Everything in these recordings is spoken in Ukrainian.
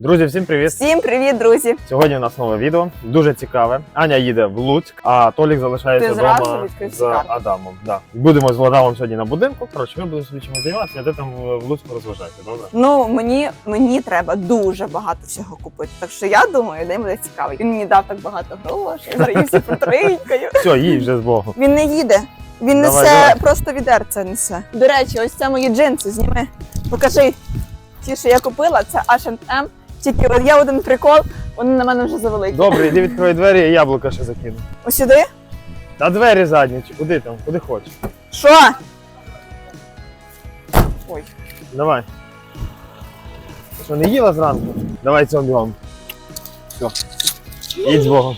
Друзі, всім привіт! Всім привіт, друзі! Сьогодні у нас нове відео. Дуже цікаве. Аня їде в Луцьк, а Толік залишається Ти зразу вдома відкрив з цікаве. Адамом. Да. Будемо з Владимиром сьогодні на будинку. Коротше, ми будемо собі чимось займатися, а ти там в в Луцьку розважайся, добре? Ну мені мені треба дуже багато всього купити. Так що я думаю, день буде цікавий. Він мені дав так багато грошей. Зараз їх всі. Все, їдь вже з Богом. Він не їде. Він Давай, несе давай. просто відерце несе. До речі, ось це мої джинси. Зніми. Покажи. Ті, що я купила, це H&M. Тільки от є один прикол, вони на мене вже завеликі. Добре, іди відкрой двері, я яблука ще закину. Ось сюди. Та двері задні, чи куди там, куди хочеш. Що? Ой. Давай. Що, не їла зранку? Давай цьому бігом. Все. Їдь з Богом.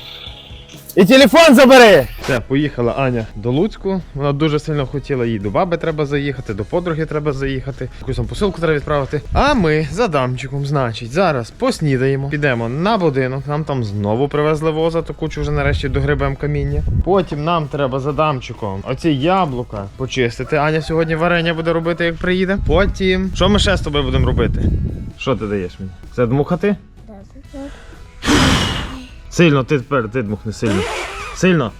І телефон забери! Все, поїхала Аня до Луцьку. Вона дуже сильно хотіла їй до баби треба заїхати, до подруги треба заїхати, якусь там посилку треба відправити. А ми за дамчиком, значить, зараз поснідаємо, підемо на будинок. Нам там знову привезли воза, то кучу вже нарешті догребем каміння. Потім нам треба за дамчиком оці яблука почистити. Аня сьогодні варення буде робити, як приїде. Потім. Що ми ще з тобою будемо робити? Що ти даєш мені? Це дмухати? Сильно, ти тепер ти дмухни сильно. Сильно.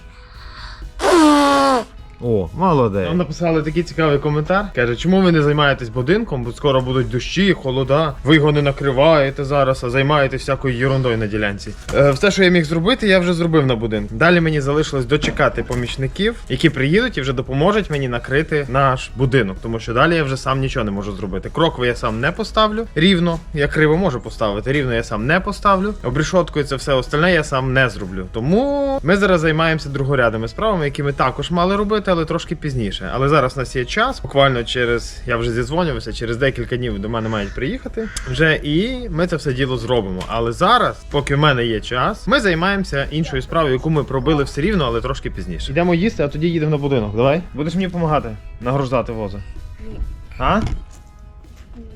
О, молодець. Нам написали такий цікавий коментар. Каже, чому ви не займаєтесь будинком, бо скоро будуть дощі, холода. Ви його не накриваєте зараз, а займаєтесь всякою ерундою на ділянці. Е, все, що я міг зробити, я вже зробив на будинку. Далі мені залишилось дочекати помічників, які приїдуть і вже допоможуть мені накрити наш будинок. Тому що далі я вже сам нічого не можу зробити. Крокви я сам не поставлю рівно. Я криво можу поставити, рівно я сам не поставлю. Обрішоткою це все остальне я сам не зроблю. Тому ми зараз займаємося другорядними справами, які ми також мали робити, але трошки пізніше. Але зараз у нас є час. Буквально через я вже зідзвонювався, через декілька днів до мене мають приїхати вже, і ми це все діло зробимо. Але зараз, поки в мене є час, ми займаємося іншою справою, яку ми пробили все рівно, але трошки пізніше. Йдемо їсти, а тоді їдемо на будинок. Давай. Будеш мені допомагати нагружати воза. А?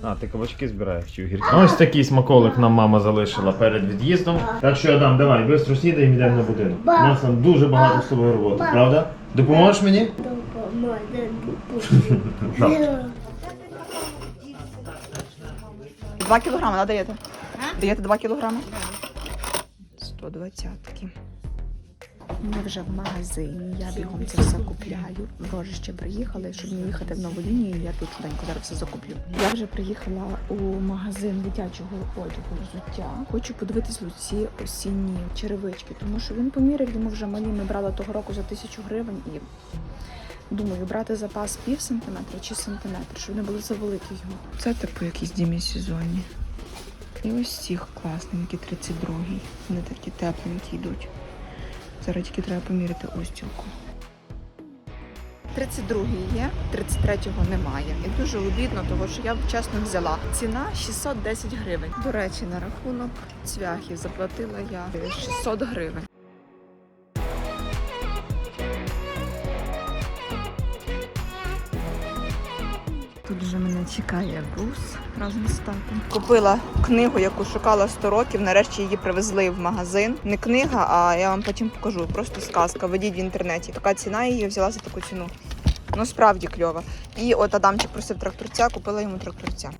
А, ти кабачки збираєш чи огірки? Ось такий смаколик нам мама залишила перед від'їздом. Так що Адам, давай, швидко сідаємо і йдемо на будинок. У нас там дуже багато з тобою роботи, правда? Допоможеш мені? Два кілограми, да, даєте? Даєте два кілограми? 120-ки. Ми вже в магазині, я бігом це все купляю. Боже, ще приїхали, щоб не їхати в нову лінію, я тут швиденько зараз все закуплю. Я вже приїхала у магазин дитячого одягу взуття. Хочу подивитись ці осінні черевички, тому що він поміряв, йому вже малі ми брали того року за тисячу гривень і думаю, брати запас пів сантиметра чи сантиметр, щоб не були завеликі йому. Це типу якісь демісезонні. І ось цих класненькі 32-й. Вони такі тепленькі йдуть. Зараз тільки треба поміряти остілку. 32-й є, 33-го немає. І дуже обідно, тому що я чесно взяла. Ціна 610 гривень. До речі, на рахунок цвяхів заплатила я 600 гривень. Мене чекає бус разом з татом. Купила книгу, яку шукала 100 років. Нарешті її привезли в магазин. Не книга, а я вам потім покажу. Просто сказка. Ведіть в інтернеті. Така ціна її взяла за таку ціну. Ну справді кльова. І от Адамчик просив тракторця, купила йому тракторця.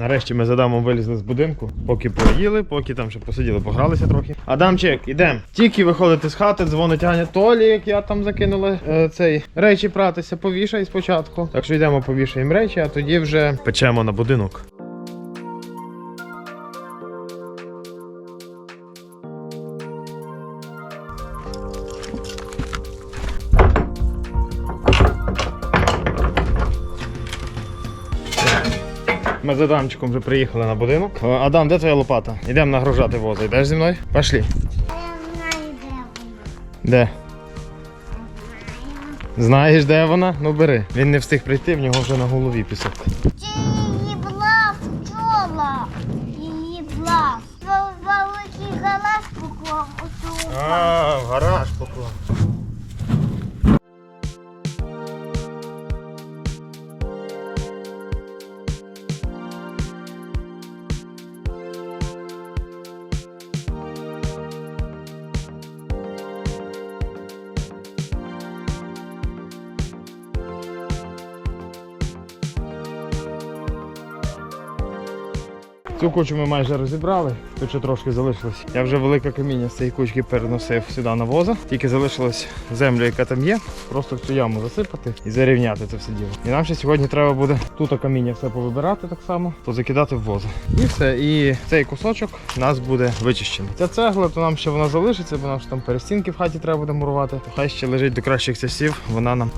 Нарешті ми з Адамом вилізли з будинку, поки поїли, поки там ще посиділи, погралися трохи. Адамчик, ідемо. Тільки виходити з хати, дзвонить Аня як я там закинула е, цей речі пратися, повішай спочатку. Так що йдемо, повішаємо речі, а тоді вже печемо на будинок. Адамчиком вже приїхали на будинок. Е, Адам, де твоя лопата? Йдемо нагружати воза. Йдеш зі мною? Пошли. Де? Знаєш, де вона? Ну бери. Він не встиг прийти, в нього вже на голові пісок. Її була пчола. Її була. Великий галас поклав. А, в кучу ми майже розібрали, тут ще трошки залишилось. Я вже велике каміння з цієї кучки переносив сюди на воза. Тільки залишилось землю, яка там є, просто в цю яму засипати і зарівняти це все діло. І нам ще сьогодні треба буде тут каміння все повибирати так само, позакидати в воза. І все. І цей кусочок у нас буде вичищений. Ця цегла, то нам ще вона залишиться, бо нам ж там перестінки в хаті треба буде мурувати. Хай ще лежить до кращих часів, вона нам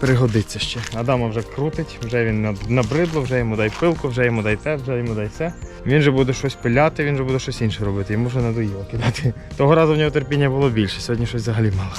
пригодиться ще. Адама вже крутить, вже він набридло, вже йому дай пилку, вже йому дай те, вже йому дай все. Він же буде щось пиляти, він же буде щось інше робити. Йому вже надоїло кидати. Того разу в нього терпіння було більше, сьогодні щось взагалі мало.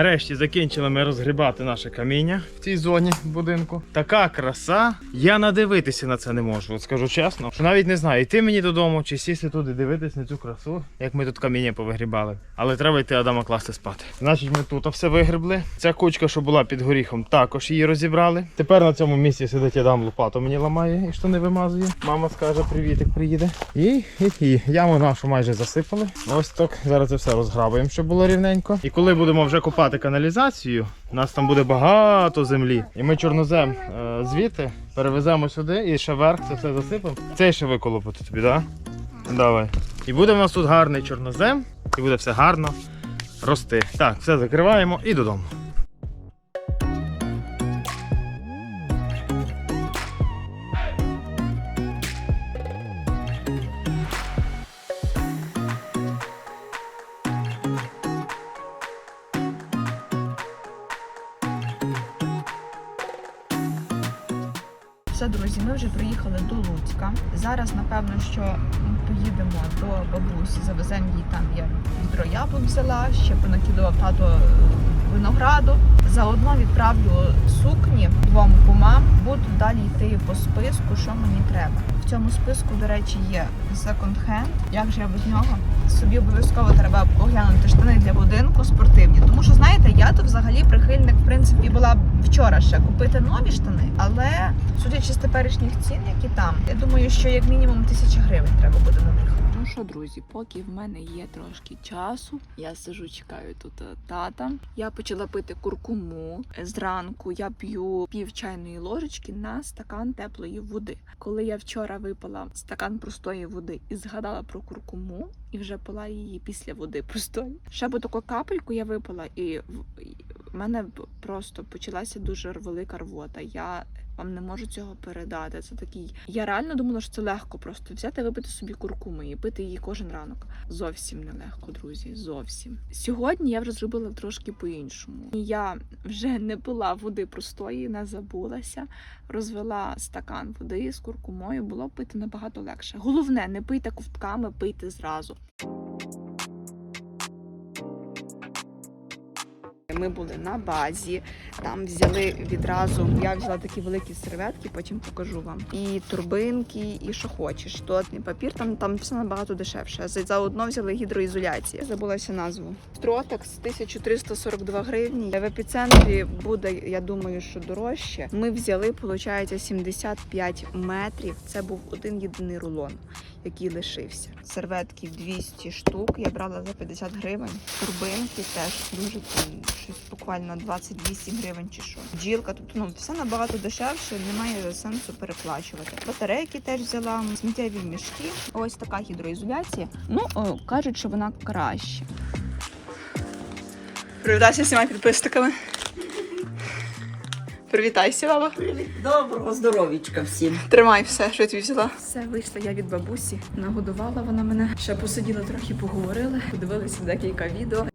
Нарешті закінчили ми розгрібати наше каміння в цій зоні будинку. Така краса. Я надивитися на це не можу. От скажу чесно, що навіть не знаю, йти мені додому чи сісти тут і дивитись на цю красу, як ми тут каміння повигрібали. Але треба йти Адама класти спати. Значить, ми тут все вигрібли. Ця кучка, що була під горіхом, також її розібрали. Тепер на цьому місці сидить Адам лопату мені ламає і штани вимазує. Мама скаже, привітик приїде. І, і, і яму нашу майже засипали. Ось так. Зараз це все розграбуємо, щоб було рівненько. І коли будемо вже копати каналізацію, у нас там буде багато землі. І ми чорнозем е, звідти перевеземо сюди і ще вверх це все засипемо. Це ще виколопати тобі, так? Да? Давай. І буде в нас тут гарний чорнозем, і буде все гарно рости. Так, все закриваємо і додому. Все, друзі, ми вже приїхали до Луцька. Зараз, напевно, що поїдемо до бабусі, завеземо їй там я відро яблук взяла, ще понакидував тато е, винограду. Заодно відправлю сукні двом кумам. Буду далі йти по списку, що мені треба. В цьому списку, до речі, є секонд-хенд. Як же я без нього? Собі обов'язково треба оглянути штани для будинку спортивні. Тому що, знаєте, я то взагалі прихильник, в принципі, була вчора ще купити нові штани, але судячи з теперішніх цін, які там, я думаю, що як мінімум тисяча гривень треба буде на. Що, друзі, поки в мене є трошки часу, я сижу, чекаю тут е, тата. Я почала пити куркуму. Зранку я п'ю пів чайної ложечки на стакан теплої води. Коли я вчора випила стакан простої води і згадала про куркуму, і вже пила її після води простої. Ще б таку капельку я випила, і в мене просто почалася дуже велика рвота. Я вам не можу цього передати. Це такий. Я реально думала, що це легко просто взяти, випити собі куркуми і пити її кожен ранок. Зовсім не легко, друзі. Зовсім сьогодні я вже зробила трошки по-іншому. Я вже не пила води простої, не забулася. Розвела стакан води з куркумою, було пити набагато легше. Головне, не пийте ковтками, пийте зразу. Ми були на базі, там взяли відразу. Я взяла такі великі серветки, потім покажу вам. І турбинки, і що хочеш. Туалетний папір, там, там все набагато дешевше. За- Заодно взяли гідроізоляцію. Забулася назву. Стротекс 1342 гривні. В епіцентрі буде, я думаю, що дорожче. Ми взяли, виходить, 75 метрів. Це був один єдиний рулон. Який лишився. Серветки 200 штук. Я брала за 50 гривень. Турбинки теж дуже м, щось буквально 28 гривень чи що. Джілка, тобто ну все набагато дешевше, немає сенсу переплачувати. Батарейки теж взяла, сміттєві мішки. Ось така гідроізоляція. Ну о, кажуть, що вона краще. Привітайся всіма підписниками. Привітайся, баба. Доброго здоровічка всім. Тримай все, що я тобі взяла. Все, вийшла я від бабусі. Нагодувала вона мене. Ще посиділи трохи, поговорили, подивилися декілька відео.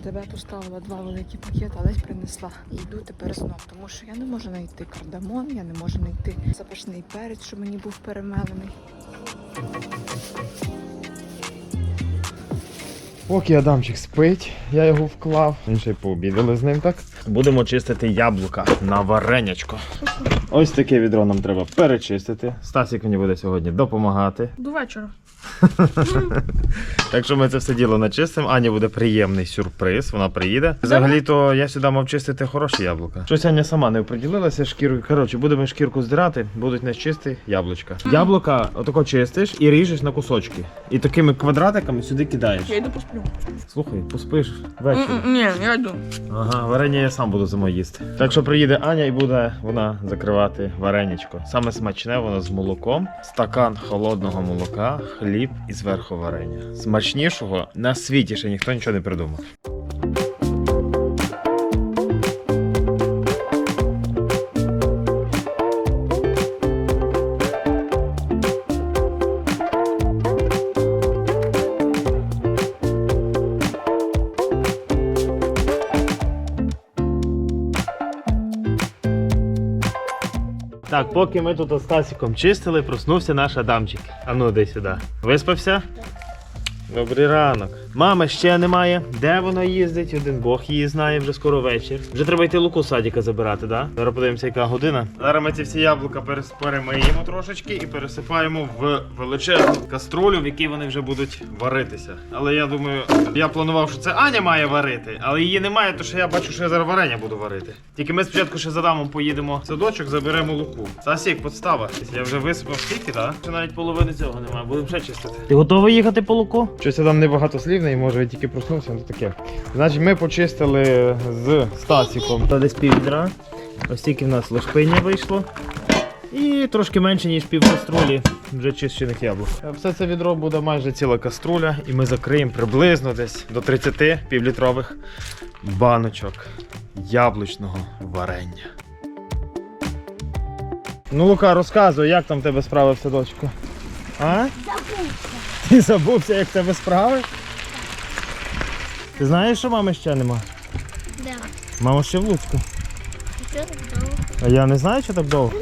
Тебе, поставила два великі пакети, але принесла. І йду тепер знов, тому що я не можу знайти кардамон, я не можу знайти запашний перець, щоб мені був перемелений. Поки Адамчик спить, я його вклав. Він ще й пообідали з ним так. Будемо чистити яблука на варенячко. Ось таке відро нам треба перечистити. Стасік мені буде сьогодні допомагати. До вечора. Так що ми це все діло начистимо. Ані буде приємний сюрприз, вона приїде. Взагалі-то я сюди мав чистити хороші яблука. Щось Аня сама не оприділилася шкірою. Коротше, будемо шкірку здирати, будуть нечисті яблучка. Яблука отако чистиш і ріжеш на кусочки. І такими квадратиками сюди кидаєш. Я йду посплю. Слухай, поспиш ввечері. Ні, я йду. Ага, варення я сам буду зимою їсти. Так що приїде Аня і буде вона закривати вареничко. Саме смачне воно з молоком, стакан холодного молока, хліб і зверху варення. Смачнішого на світі ще ніхто нічого не придумав. Так, поки ми тут з Стасіком чистили, проснувся наш Адамчик. А ну дай сюди. Виспався? Добрий ранок. Мами ще немає. Де воно їздить? Один Бог її знає, вже скоро вечір. Вже треба йти луку з садіка забирати, да? Зараз подивимося, яка година. Зараз ми ці всі яблука перемиємо трошечки і пересипаємо в величезну каструлю, в якій вони вже будуть варитися. Але я думаю, я планував, що це Аня має варити, але її немає, тому що я бачу, що я зараз варення буду варити. Тільки ми спочатку ще з Адамом поїдемо в садочок, заберемо луку. Сасік, подстава. Я вже висипав стільки, так? Ще навіть половини цього немає, будемо ще чистити. Ти готовий їхати по луку? Щось Адам небагатослівний, може я тільки проснувся, ну таке. Значить, ми почистили з Стасіком. Та десь пів відра. Ось тільки в нас лошпиня вийшло. І трошки менше, ніж пів каструлі вже чищених яблук. Все це відро буде майже ціла каструля, і ми закриємо приблизно десь до 30 півлітрових баночок яблучного варення. Ну, Лука, розказуй, як там в тебе справи в садочку? А? Ти забувся, як в тебе справи? Ти знаєш, що мами ще нема? Да. Мама ще в Луцьку. А я не знаю, що так довго.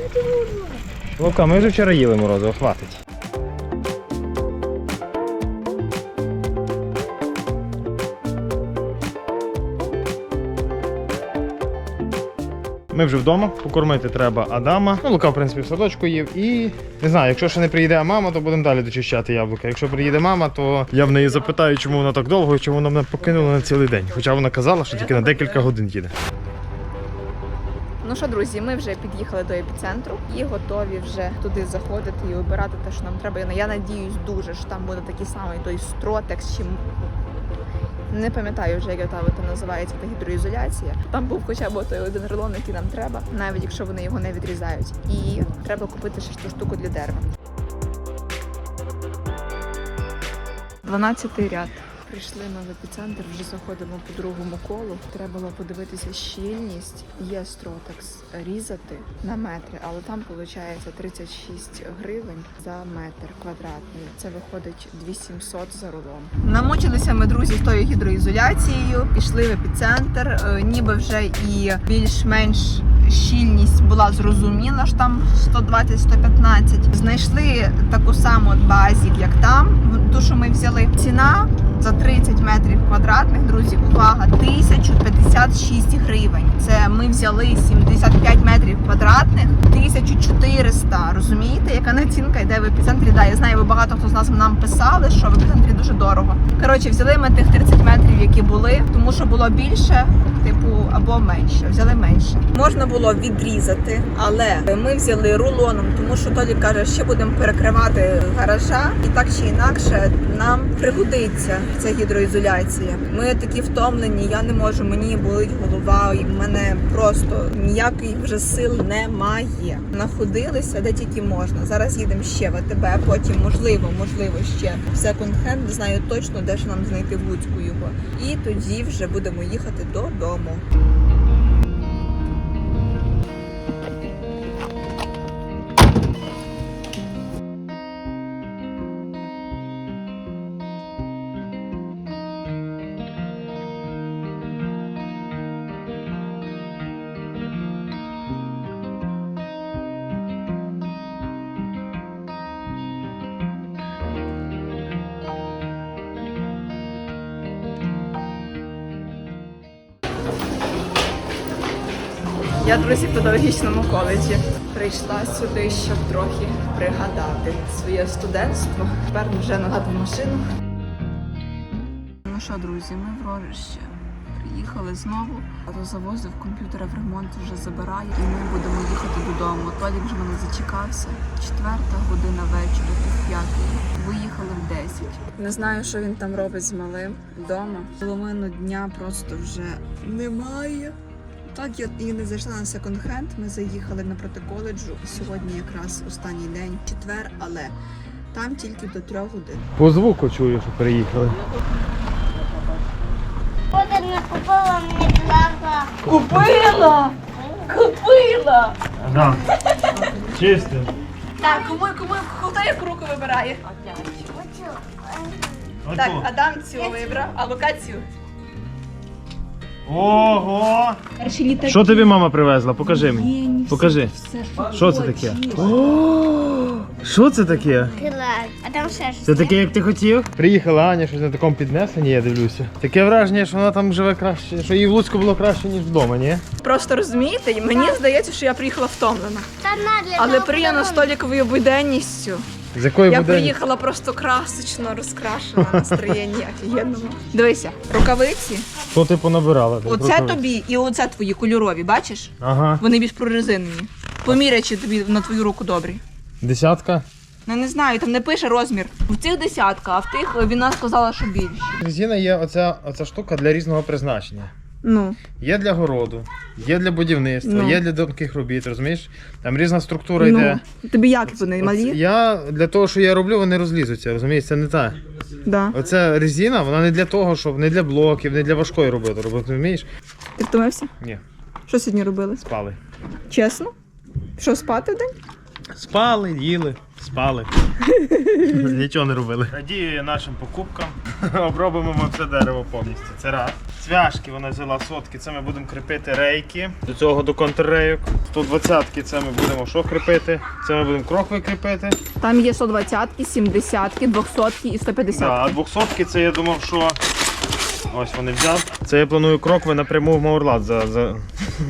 Лука, ми вже вчора їли морозиво, хватить. Ми вже вдома, покормити треба Адама. Ну, Лука, в принципі, в садочку їв. І не знаю, якщо ще не приїде мама, то будемо далі дочищати яблука. Якщо приїде мама, то я в неї запитаю, чому вона так довго і чому вона мене покинула на цілий день. Хоча вона казала, що тільки на декілька годин їде. Ну що, друзі, ми вже під'їхали до епіцентру і готові вже туди заходити і обирати те, що нам треба. Я надіюсь дуже, що там буде такий самий той стротекс, чи м- не пам'ятаю вже, як там називається та гідроізоляція. Там був хоча б той один рулон, який нам треба, навіть якщо вони його не відрізають. І треба купити ще ту штуку для дерева. 12 ряд. Прийшли ми в епіцентр, вже заходимо по другому колу. Треба було подивитися щільність. Є стротекс різати на метри, але там виходить 36 гривень за метр квадратний. Це виходить 2700 за рулон. Намучилися ми, друзі, з тою гідроізоляцією. Пішли в епіцентр, е, ніби вже і більш-менш щільність була зрозуміла, що там 120-115. Знайшли таку саму базі, як там, ту, що ми взяли. Ціна за 30 метрів квадратних, друзі, увага, 1056 гривень. Це ми взяли 75 метрів квадратних, 1400. Йде в епіцентрі? Да, я знаю, ви багато хто з нас нам писали, що в епіцентрі дуже дорого. Коротше, взяли ми тих 30 метрів, які були, тому що було більше, типу, або менше. Взяли менше. Можна було відрізати, але ми взяли рулоном, тому що Толік каже, ще будемо перекривати гаража, і так чи інакше нам пригодиться ця гідроізоляція. Ми такі втомлені, я не можу, мені болить голова, і в мене просто ніяких вже сил немає. Находилися де тільки можна. Зараз їдемо ще в АТБ, потім можливо, можливо, ще в секонд-хенд. Знаю точно, де ж нам знайти в Луцьку його. І тоді вже будемо їхати додому. Я, друзі, в педагогічному коледжі прийшла сюди, щоб трохи пригадати своє студентство. Тепер вже назад машину. Ну що, друзі, ми в Рожище приїхали знову. Завозив комп'ютера в ремонт вже забирає, і ми будемо їхати додому. Толік вже мене зачекався. Четверта година вечора, пів п'ятої. Виїхали в 10. Не знаю, що він там робить з малим вдома. Половину дня просто вже немає. Так я і не зайшла на секонд-хенд. Ми заїхали напроти коледжу. Сьогодні якраз останній день, четвер, але там тільки до трьох годин. По звуку чую, що приїхали. Поки купила мені плава. Купила! Купила! Да. Чисто. Так, кому кому хто яку руку вибирає? Так, Адам цю вибрав, а Лука цю. Ого! Що тобі мама привезла? Покажи мені. Покажи. Що це таке? О, Що це таке? Клас. А там ще щось. Це таке, як ти хотів? Приїхала Аня, щось на такому піднесенні, я дивлюся. Таке враження, що вона там живе краще, що їй в Луцьку було краще, ніж вдома, ні? Просто розумієте, і мені здається, що я приїхала втомлена. Та на для Але того приємно століковою буденністю. З якої Я буде. приїхала просто красочно розкрашена настроєнні офігенному. Дивися, рукавиці. Що ти понабирала? Ти Оце рукавиць? тобі і оце твої кольорові, бачиш? Ага. Вони більш прорезинені. Поміряй, чи тобі на твою руку добрі. Десятка. Ну не знаю, там не пише розмір. В цих десятка, а в тих вона сказала, що більше. Резина є оця, оця штука для різного призначення. Ну. Є для городу, є для будівництва, Ну. є для тонких робіт, розумієш? Там різна структура йде. Ну, тобі як вони малі? Я для того, що я роблю, вони розлізуться, розумієш? Це не та. Да. Оця резина, вона не для того, щоб не для блоків, не для важкої роботи. Робити, розумієш? Ти втомився? Ні, Що сьогодні робили? спали. Чесно? Що спати в день? Спали, їли, спали. Нічого не робили. Радію нашим покупкам. Обробимо ми все дерево повністю. Це раз. Цвяшки вона взяла сотки, це ми будемо кріпити рейки. До цього до контррейок. 120-ки це ми будемо що кріпити? Це ми будемо крохви кріпити. Там є 120, 70, 200 і 150. Да, а 200-ки це я думав, що. Ось вони взяв. Це я планую крокви напряму в Маурлат за, за...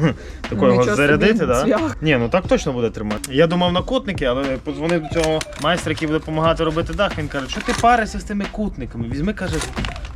такого зарядити, да? Ні, ну так точно буде тримати. Я думав на кутники, але подзвонив до цього майстра, який буде допомагати робити дах. Він каже, що ти паришся з тими кутниками? Візьми, каже,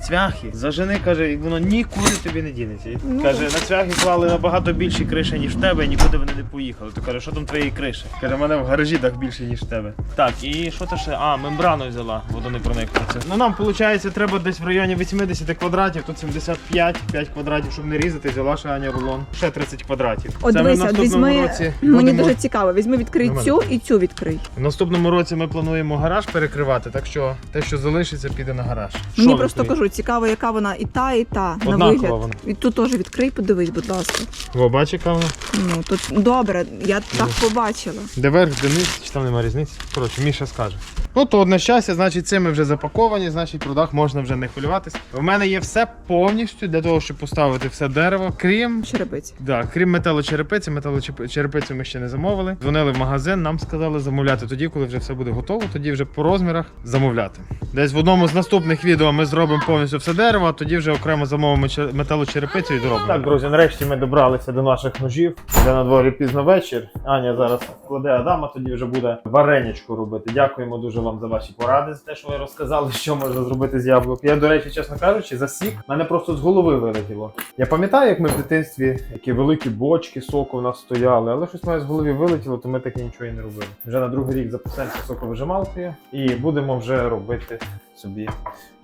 цвяхи, зажени, каже, воно нікуди тобі не дінеться. І Ну. Каже, на цвяхи клали набагато більші криші, ніж в тебе, і нікуди вони не поїхали. То каже, що там твої криші? Каже, в мене в гаражі дах більше, ніж в тебе. Так, і що то ще? А, мембрану взяла, водонепроникницю. Ну нам виходить, треба десь в районі 80 квадратів, тут 75, 5 квадратів, щоб не різати, взяла ще Аня рулон. Ще 30 квадратів. От Це ми в дивися, наступному візьми. році Мені будемо- дуже цікаво. Візьми відкрий Нормально. цю і цю відкрий. в наступному році ми плануємо гараж перекривати, так що те, що залишиться, піде на гараж. Мені просто відкрий? Цікаво, яка вона і та, і та. на Однакова вигляд. вона. І тут теж відкрий, подивись, будь ласка. Во, бачиш, яка вона? Ну тут добре, я так побачила. Де верх, де низ, чи там немає різниці. Коротше, Міша скаже. Ну то одне щастя, значить, цими вже запаковані, значить, про дах можна вже не хвилюватись. У мене є все повністю для того, щоб поставити все дерево, крім. Черепиці. Да, крім металочерепиці, металочерепицю ми ще не замовили. Дзвонили в магазин, нам сказали замовляти тоді, коли вже все буде готово, тоді вже по розмірах замовляти. Десь в одному з наступних відео ми зробимо повністю все дерево, а тоді вже окремо замовимо металочерепицю і доробимо. Так, друзі, нарешті ми добралися до наших ножів. Де на дворі пізно вечір. Аня зараз кладе Адама, тоді вже буде вареничку робити. Дякуємо дуже вам за ваші поради, за те, що ви розказали, що можна зробити з яблук. Я, до речі, чесно кажучи, засік. Мене просто з голови вилетіло. Я пам'ятаю, як ми в дитинстві такі великі бочки соку в нас стояли, але щось мене з голови вилетіло, то ми таке нічого і не робили. Вже на другий рік запасемося соковижималкою і будемо вже робити собі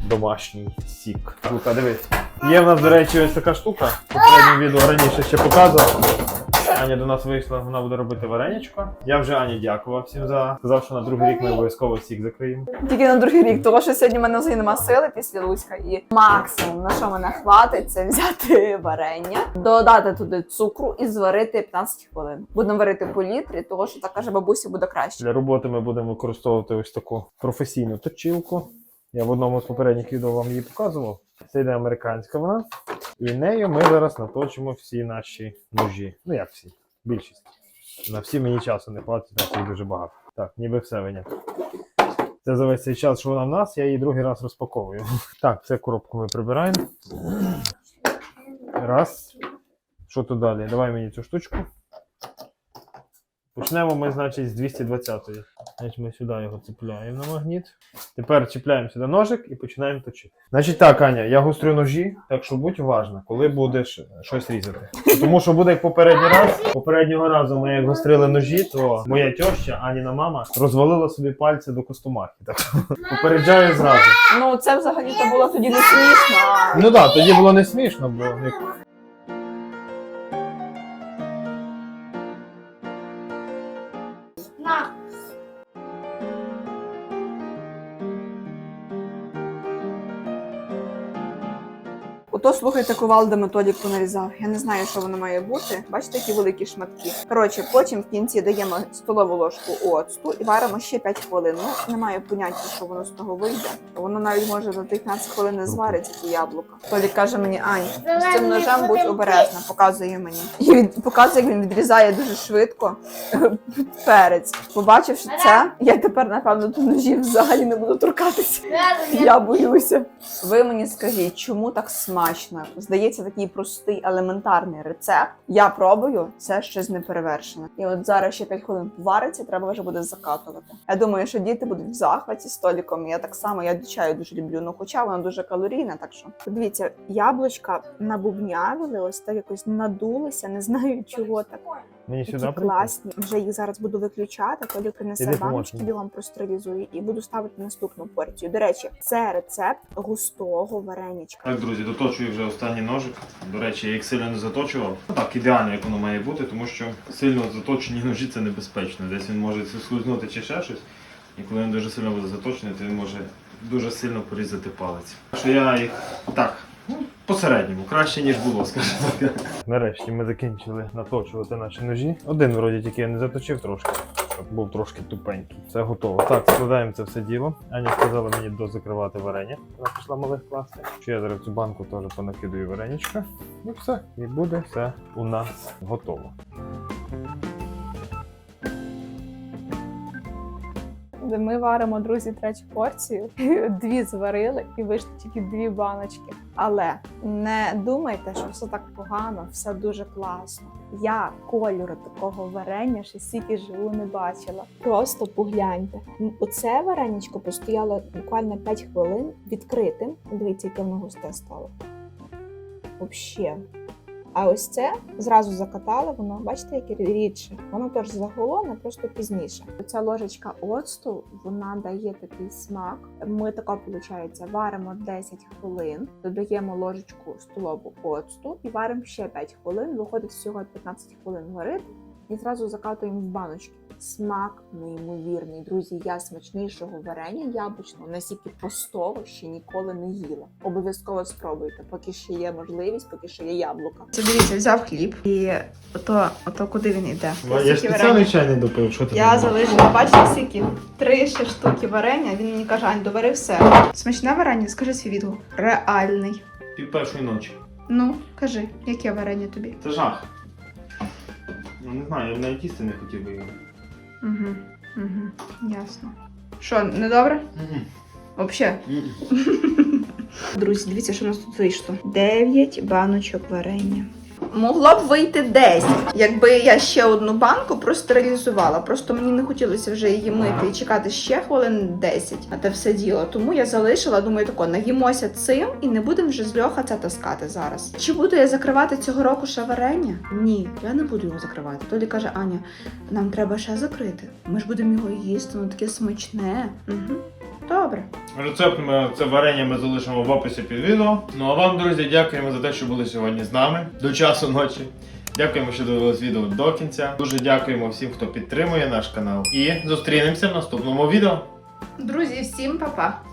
домашній сік. Лука, дивись. Є в нас, до речі, ось така штука. В попередньому відео раніше ще показував. Аня до нас вийшла, вона буде робити вареничко. Я вже Ані дякував всім за сказав, що на другий рік ми обов'язково сік закриємо. Тільки на другий рік, тому що сьогодні в мене взагалі нема сили після Луцька. І максимум, на що мене хватить, це взяти варення, додати туди цукру і зварити 15 хвилин. Будемо варити по літрі, тому що так каже бабуся буде краще. Для роботи ми будемо використовувати ось таку професійну точилку. Я в одному з попередніх відео вам її показував. Це йде американська вона. І нею ми зараз наточимо всі наші ножі. Ну як всі? Більшість. На всі мені часу не хватить, на всіх дуже багато. Так, ніби все виняк. Це за весь цей час, що вона в нас, я її другий раз розпаковую. Так, це коробку ми прибираємо. Раз. Що тут далі? Давай мені цю штучку. Почнемо ми, значить, з 220-ї. Значить, ми сюди його цепляємо на магніт. Тепер чіпляємо сюди ножик і починаємо точити. Значить так, Аня, я гострю ножі, так що будь уважна, коли будеш щось різати. Тому що буде як попередній раз. Попереднього разу ми як гострили ножі, то моя тьоща, Аніна мама, розвалила собі пальці до костомахи. Так що попереджаю зразу. Ну це взагалі то було тоді не смішно. Ну так, тоді було не смішно, бо Ото слухайте, кувалда методик понарізав. Я не знаю, що воно має бути. Бачите, які великі шматки. Коротше, потім в кінці даємо столову ложку оцту і варимо ще 5 хвилин. Ну немає поняття, що воно з того вийде. Воно навіть може за 15 хвилин не звариться ті яблука. Толік каже мені, Ань, з цим ножем будь обережна, показує мені. І він показує, як він відрізає дуже швидко перець. Побачивши це, я тепер напевно до ножів взагалі не буду торкатися. Я боюся. Ви мені скажіть, чому так смачно? Здається, такий простий елементарний рецепт. Я пробую, це щось неперевершене. І от зараз ще 5 хвилин вариться, треба вже буде закатувати. Я думаю, що діти будуть в захваті століком. Я так само я чаю дуже люблю. Ну, хоча вона дуже калорійна, так що подивіться, яблучка набубнявили, ось так якось надулися, не знаю чого так. Мені Такі сюди прийти? класні. Вже їх зараз буду виключати. Толі принесе баночки, бігом простерилізую і буду ставити наступну порцію. До речі, це рецепт густого вареничка. Так, друзі, доточую вже останній ножик. До речі, я їх сильно не заточував. Ну, Так, ідеально, як воно має бути, тому що сильно заточені ножі це небезпечно. Десь він може скользнути чи ще щось. І коли він дуже сильно буде заточений, то він може дуже сильно порізати палець. Що я їх так. Ну, Посередньому, краще ніж було, скажімо так. Нарешті ми закінчили наточувати наші ножі. Один вроді тільки я не заточив трошки, був трошки тупенький. Все готово. Так, складаємо це все діло. Аня сказала мені дозакривати варення. Вона пішла малих класти. Що я зараз цю банку теж понакидаю вареничка. І все. І буде все у нас готово. Ми варимо, друзі, третю порцію. Дві зварили і вийшли тільки дві баночки. Але не думайте, що все так погано, все дуже класно. Я кольору такого варення ще стільки живу не бачила. Просто погляньте. Оце вареничко постояло буквально 5 хвилин відкритим. Дивіться, яке воно густе стало. Взагалі. А ось це зразу закатали, воно, бачите, яке рідше. Воно теж заголовне, просто пізніше. Ця ложечка оцту вона дає такий смак. Ми тако, виходить, варимо 10 хвилин, додаємо ложечку столову оцту і варимо ще 5 хвилин. Виходить всього 15 хвилин горить і зразу закатуємо в баночки. Смак неймовірний, друзі. Я смачнішого варення яблучного настільки простого ще ніколи не їла. Обов'язково спробуйте, поки ще є можливість, поки ще є яблука. Це дивіться, взяв хліб і ото, ото куди він іде. Я ж спеціально чай не допив, що ти Я залишила, бачите, скільки? Три ще штуки варення. Він мені каже, Ань, довари все. Смачне варення, скажи свій відгук. Реальний. Пів першої ночі. Ну, кажи, яке варення тобі? Це жах. Ну не знаю, я навіть їсти не хотів би його. Угу, угу, ясно. Що, не добре? Взагалі? Друзі, дивіться, що у нас тут вийшло. Дев'ять баночок варення. Могло б вийти 10, якби я ще одну банку простерилізувала. Просто мені не хотілося вже її мити і чекати ще хвилин 10 на те все діло. Тому я залишила, думаю, тако, наїмося цим і не будемо вже з льоха це таскати зараз. Чи буду я закривати цього року ще варення? Ні, я не буду його закривати. Тоді каже Аня, нам треба ще закрити. Ми ж будемо його їсти, воно таке смачне. Угу. Добре. Рецепт ми це варення ми залишимо в описі під відео. Ну а вам, друзі, дякуємо за те, що були сьогодні з нами до часу ночі. Дякуємо, що дивились відео до кінця. Дуже дякуємо всім, хто підтримує наш канал. І зустрінемося в наступному відео. Друзі, всім па-па!